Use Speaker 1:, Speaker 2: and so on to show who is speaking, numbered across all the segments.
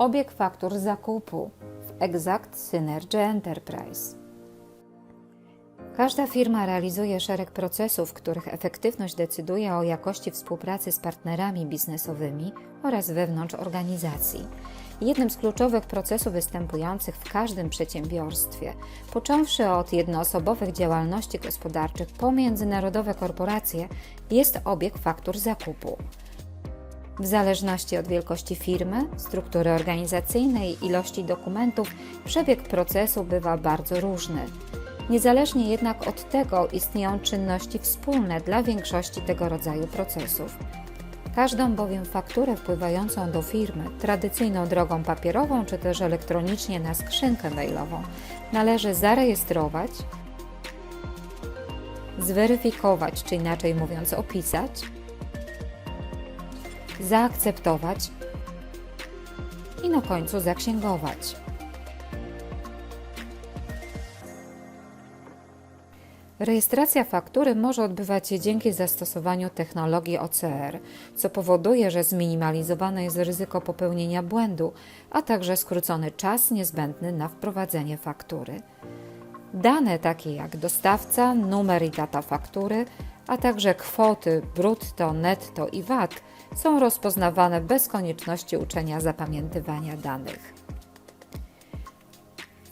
Speaker 1: Obieg faktur zakupu w Exact Synergy Enterprise. Każda firma realizuje szereg procesów, których efektywność decyduje o jakości współpracy z partnerami biznesowymi oraz wewnątrz organizacji. Jednym z kluczowych procesów występujących w każdym przedsiębiorstwie, począwszy od jednoosobowych działalności gospodarczych po międzynarodowe korporacje, jest obieg faktur zakupu. W zależności od wielkości firmy, struktury organizacyjnej ilości dokumentów, przebieg procesu bywa bardzo różny. Niezależnie jednak od tego istnieją czynności wspólne dla większości tego rodzaju procesów. Każdą bowiem fakturę wpływającą do firmy, tradycyjną drogą papierową czy też elektronicznie na skrzynkę mailową, należy zarejestrować, zweryfikować, czy inaczej mówiąc opisać, zaakceptować i na końcu zaksięgować. Rejestracja faktury może odbywać się dzięki zastosowaniu technologii OCR, co powoduje, że zminimalizowane jest ryzyko popełnienia błędu, a także skrócony czas niezbędny na wprowadzenie faktury. Dane takie jak dostawca, numer i data faktury, a także kwoty brutto, netto i VAT są rozpoznawane bez konieczności uczenia zapamiętywania danych.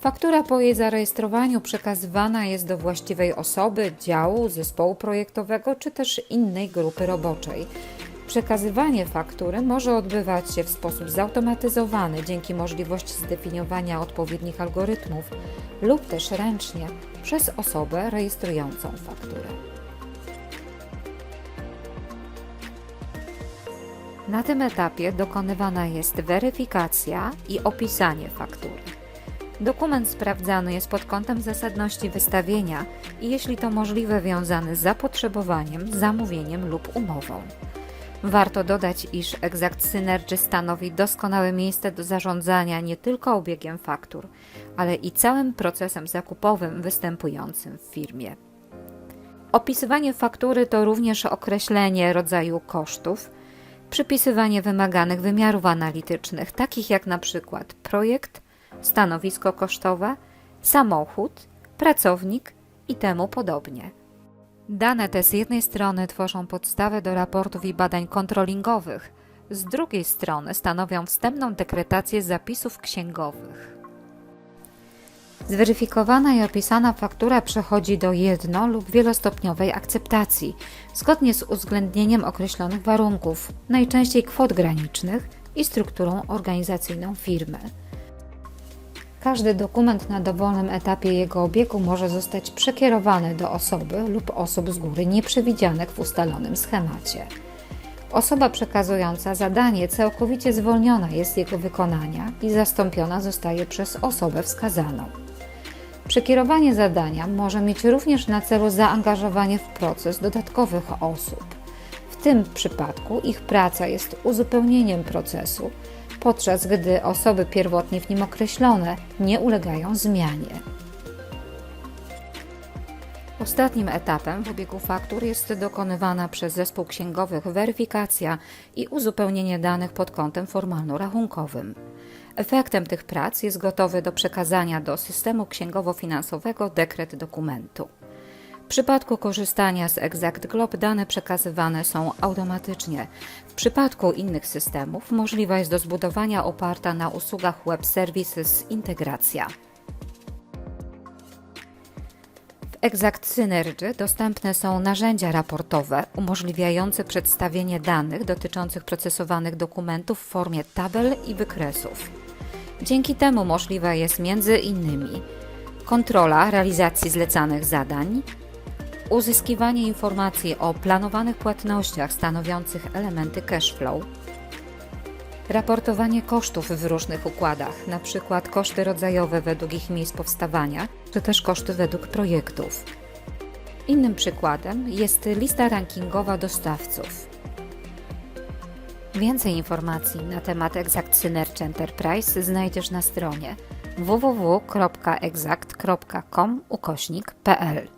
Speaker 1: Faktura po jej zarejestrowaniu przekazywana jest do właściwej osoby, działu, zespołu projektowego czy też innej grupy roboczej. Przekazywanie faktury może odbywać się w sposób zautomatyzowany dzięki możliwości zdefiniowania odpowiednich algorytmów lub też ręcznie przez osobę rejestrującą fakturę. Na tym etapie dokonywana jest weryfikacja i opisanie faktury. Dokument sprawdzany jest pod kątem zasadności wystawienia i jeśli to możliwe wiązany z zapotrzebowaniem, zamówieniem lub umową. Warto dodać, iż Exact Synergy stanowi doskonałe miejsce do zarządzania nie tylko obiegiem faktur, ale i całym procesem zakupowym występującym w firmie. Opisywanie faktury to również określenie rodzaju kosztów, przypisywanie wymaganych wymiarów analitycznych, takich jak na przykład projekt, stanowisko kosztowe, samochód, pracownik i temu podobnie. Dane te z jednej strony tworzą podstawę do raportów i badań kontrolingowych, z drugiej strony stanowią wstępną dekretację zapisów księgowych. Zweryfikowana i opisana faktura przechodzi do jedno- lub wielostopniowej akceptacji, zgodnie z uwzględnieniem określonych warunków, najczęściej kwot granicznych i strukturą organizacyjną firmy. Każdy dokument na dowolnym etapie jego obiegu może zostać przekierowany do osoby lub osób z góry nieprzewidzianych w ustalonym schemacie. Osoba przekazująca zadanie całkowicie zwolniona jest z jego wykonania i zastąpiona zostaje przez osobę wskazaną. Przekierowanie zadania może mieć również na celu zaangażowanie w proces dodatkowych osób. W tym przypadku ich praca jest uzupełnieniem procesu, podczas gdy osoby pierwotnie w nim określone nie ulegają zmianie. Ostatnim etapem w obiegu faktur jest dokonywana przez zespół księgowych weryfikacja i uzupełnienie danych pod kątem formalno-rachunkowym. Efektem tych prac jest gotowy do przekazania do systemu księgowo-finansowego dekret dokumentu. W przypadku korzystania z Exact Globe dane przekazywane są automatycznie. W przypadku innych systemów możliwa jest do zbudowania oparta na usługach Web Services integracja. W Exact Synergy dostępne są narzędzia raportowe umożliwiające przedstawienie danych dotyczących procesowanych dokumentów w formie tabel i wykresów. Dzięki temu możliwa jest między innymi kontrola realizacji zlecanych zadań, uzyskiwanie informacji o planowanych płatnościach stanowiących elementy cash flow, raportowanie kosztów w różnych układach, np. koszty rodzajowe według ich miejsc powstawania, czy też koszty według projektów. Innym przykładem jest lista rankingowa dostawców. Więcej informacji na temat Exact Synergy Enterprise znajdziesz na stronie www.exact.com ukośnik.pl.